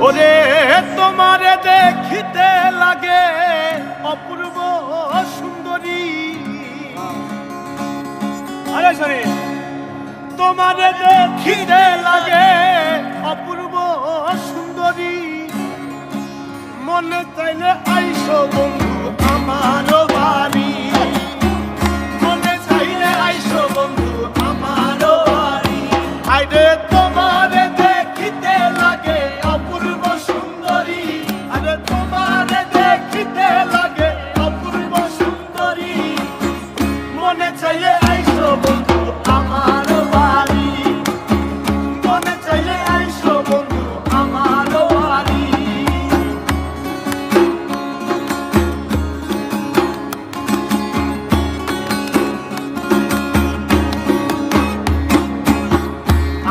ওরে, তোমারে দেখিতে লাগে অপূর্ব সুন্দরী। আরে সরি তোমারে দেখিতে লাগে অপূর্ব সুন্দরী। মনে চাইলে আইসো বন্ধু আমার বাড়ি।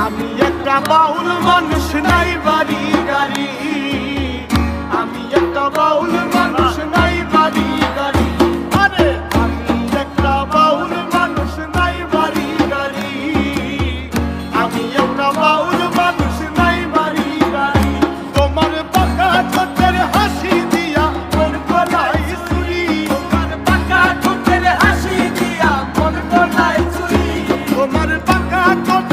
আমি একটা বাউল মানুষ, নাই বাড়ি গাড়ি। আমি একটা বাউল মানুষ, নাই বাড়ি গাড়ি। আরে, আমি একটা বাউল মানুষ, নাই বাড়ি গাড়ি। আমি একটা বাউল মানুষ, নাই বাড়ি গাড়ি। তোমার পাকা ছোটের হাসি দিয়া মন গলাই চুরি তোমার পাকা ছোটের হাসি দিয়া মন গলাই চুরি তোমার পাকা ছোটের